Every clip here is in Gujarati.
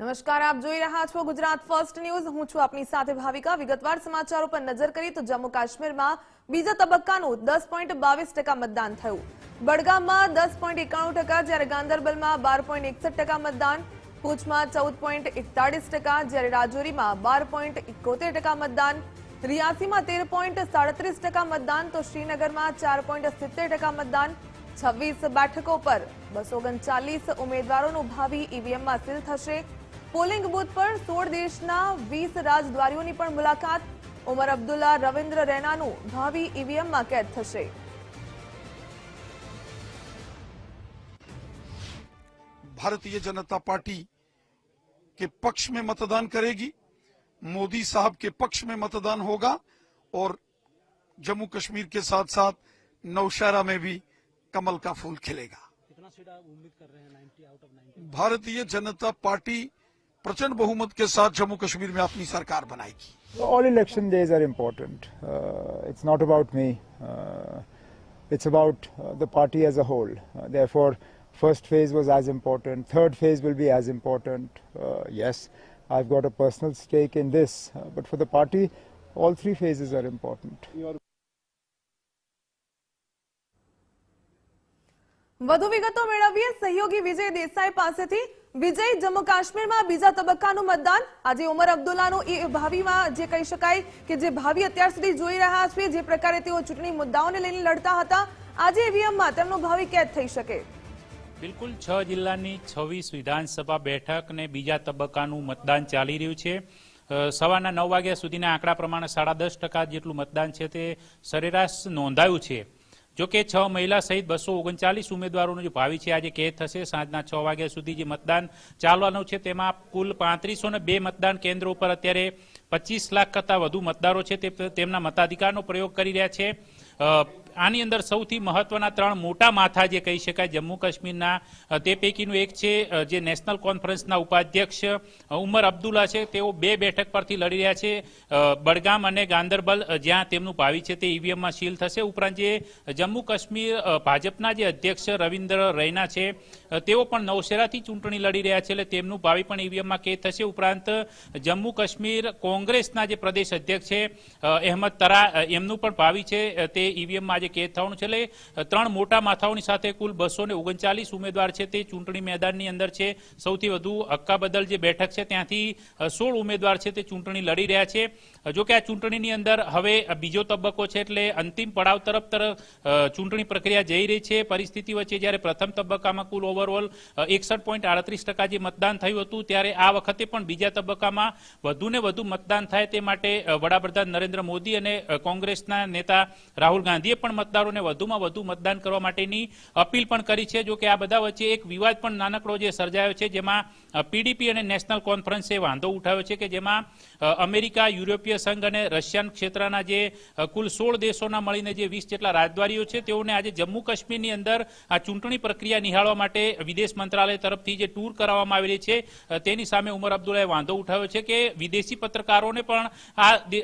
નમસ્કાર, આપ જોઈ રહ્યા છો ગુજરાત ફર્સ્ટ ન્યૂઝ. હું છું આપની સાથે ભાવિકા. વિગતવાર સમાચારો પર નજર કરી તો જમ્મુ કાશ્મીરમાં બીજા તબક્કાનું દસ પોઈન્ટ બાવીસ ટકા મતદાન થયું. બડગામમાં દસ પોઈન્ટ એકાણું ટકા, જ્યારે ગાંદરબલમાં બાર પોઈન્ટ એકસઠ ટકા મતદાન પૂંછમાં ચૌદ પોઈન્ટ એકતાળીસ ટકા, જ્યારે રાજૌરીમાં બાર પોઈન્ટ એકોતેર ટકા મતદાન, રિયાસીમાં તેર પોઈન્ટ સાડત્રીસ ટકા મતદાન, તો શ્રીનગરમાં ચાર પોઈન્ટ સિત્તેર ટકા મતદાન. છવ્વીસ બેઠકો પર બસો ઓગણચાલીસ ઉમેદવારોનું ભાવિ ઈવીએમમાં સીલ થશે. પોલિંગ બૂથ પર સોળ દેશના વીસ રાજદ્વારીઓની પણ મુલાકાત ઉમર અબ્દુલ્લા રવિન્દ્ર રૈનાનું ભાવિ ઈવીએમમાં કેદ થશે भारतीय जनता पार्टी के पक्ष में मतदान करेगी मोदी साहब के पक्ष में मतदान होगा और जम्मू कश्मीर के साथ साथ नौशहरा में भी कमल का फूल खिलेगा कितना सीट आप उम्मीद कर रहे हैं 90 out of 90 Bharatiya Janata party प्रचंड बहुमत के साथ जम्मू कश्मीर में अपनी सरकार बनाएगी All election days are important. Uh, it's not about me. Uh, it's about uh, the party as a whole. Uh, therefore, first phase was as important. Third phase will be as important. Uh, yes, I've got a personal stake in this, uh, but for the party, all three phases are important. વધુ વિગતો મેળવીએ સહયોગી વિજય દેસાઈ પાસેથી વિજય, જમ્મુ કાશ્મીરમાં બીજા તબક્કાનું મતદાન. આજે ઉમર અબ્દુલ્લાનું એ ભાવિમાં જે કહી શકાય કે જે ભાવિ અત્યાર સુધી જોઈ રહ્યા છે, જે પ્રકારે તેઓ ચૂંટણી મુદ્દાઓને લઈને લડતા હતા. આજે ઈવીએમમાં તેમનું ભાવિ કેદ થઈ શકે. બિલકુલ છ જિલ્લાની છવ્વીસ વિધાનસભા બેઠક અને બીજા તબક્કાનું મતદાન ચાલી રહ્યું છે. સવારના નવ વાગ્યા સુધીના આંકડા પ્રમાણે સાડા દસ ટકા જેટલું મતદાન છે તે સરેરાશ નોંધાયું છે. જો કે છ મહિલા સહિત બસો ઓગણચાલીસ ઉમેદવારોનું જે ભાવિ છે, આજે કેદ થશે. સાંજના છ વાગ્યા સુધી જે મતદાન ચાલવાનું છે, તેમાં કુલ પાંત્રીસો બે મતદાન કેન્દ્રો ઉપર અત્યારે પચીસ લાખ કરતાં વધુ મતદારો છે તે તેમના મતાધિકારનો પ્રયોગ કરી રહ્યા છે. આની અંદર સૌથી મહત્વના ત્રણ મોટા માથા જે કહી શકાય, જમ્મુ કાશ્મીરના તે પૈકીનું એક છે જે નેશનલ કોન્ફરન્સના ઉપાધ્યક્ષ ઉમર અબ્દુલ્લા છે. તેઓ બે બેઠક પરથી લડી રહ્યા છે. બડગામ અને ગાંદરબલ જ્યાં તેમનું ભાવિ છે તે ઈવીએમમાં સીલ થશે. ઉપરાંત જે જમ્મુ કાશ્મીર ભાજપના જે અધ્યક્ષ રવિન્દ્ર રૈના છે તેઓ પણ નવશેરાથી ચૂંટણી લડી રહ્યા છે. એટલે તેમનું ભાવિ પણ ઈવીએમમાં કેદ થશે. ઉપરાંત જમ્મુ કાશ્મીર કોંગ્રેસના જે પ્રદેશ અધ્યક્ષ છે અહેમદ તરા એમનું પણ ભાવિ છે તે ઈવીએમમાં આજે કેદ થવાનું છે. એટલે ત્રણ મોટા માથાઓની સાથે કુલ બસો ઓગણચાલીસ ઉમેદવાર છે તે ચૂંટણી મેદાનની અંદર છે. સૌથી વધુ હક્કા બદલ જે બેઠક છે ત્યાંથી સોળ ઉમેદવાર છે તે ચૂંટણી લડી રહ્યા છે. જોકે આ ચૂંટણીની અંદર હવે બીજો તબક્કો છે એટલે અંતિમ પડાવ તરફ તરફ ચૂંટણી પ્રક્રિયા જઈ રહી છે. પરિસ્થિતિ વચ્ચે જ્યારે પ્રથમ તબક્કામાં કુલ ઓવરઓલ એકસઠ પોઈન્ટ આડત્રીસ ટકા જે મતદાન થયું હતું, ત્યારે આ વખતે પણ બીજા તબક્કામાં વધુ ને વધુ મતદાન થાય તે માટે વડાપ્રધાન નરેન્દ્ર મોદી અને કોંગ્રેસના નેતા રાહુલ ગાંધીએ પણ મતદારોને વધુમાં વધુ મતદાન કરવા માટેની અપીલ પણ કરી છે. જો કે આ બધા વચ્ચે એક વિવાદ પણ નાનકડો જે સર્જાયો છે, જેમાં પીડીપી અને નેશનલ કોન્ફરન્સે વાંધો ઉઠાવ્યો છે કે જેમાં અમેરિકા, યુરોપીય સંઘ અને રશિયન ક્ષેત્રના જે કુલ સોળ દેશોના મળીને જે વીસ જેટલા રાજદ્વારીઓ છે, તેઓને આજે જમ્મુ કાશ્મીરની અંદર આ ચૂંટણી પ્રક્રિયા નિહાળવા માટે વિદેશ મંત્રાલય તરફથી જે ટૂર કરાવવામાં આવેલી છે તેની સામે ઉમર અબ્દુલ્લાએ વાંધો ઉઠાવ્યો છે કે વિદેશી પત્રકારોને પણ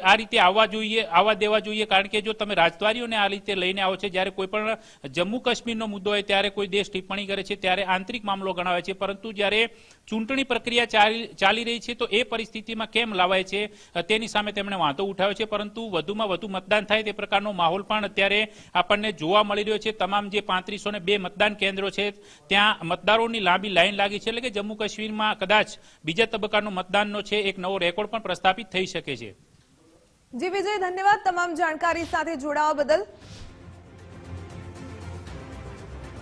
આ રીતે આવવા જોઈએ, આવવા દેવા જોઈએ. કારણ કે જો તમે રાજદ્વારીઓને આ રીતે લઈને આવો છો, જ્યારે કોઈ પણ જમ્મુ કાશ્મીરનો મુદ્દો હોય, ત્યારે કોઈ દેશ ટિપ્પણી કરે છે, ત્યારે આંતરિક મામલો ગણાવે છે. પરંતુ જ્યારે ચૂંટણી પ્રક્રિયા ચાલી રહી છે, તો એ પરિસ્થિતિમાં કેમ લાવાય છે, તેની સામે તેમણે વાંધો ઉઠાવ્યો છે. પરંતુ વધુમાં વધુ મતદાન થાય તે પ્રકારનો માહોલ પણ અત્યારે આપણને જોવા મળી રહ્યો છે. તમામ જે પાંત્રીસો બે મતદાન કેન્દ્રો છે, ત્યાં મતદારોની લાંબી લાઈન લાગી છે. એટલે કે જમ્મુ કાશ્મીરમાં કદાચ બીજા તબક્કાનો મતદાનનો છે, એક નવો રેકોર્ડ પણ પ્રસ્થાપિત થઈ શકે છે. જી વિજય ધન્યવાદ તમામ જાણકારી સાથે જોડાવા બદલ.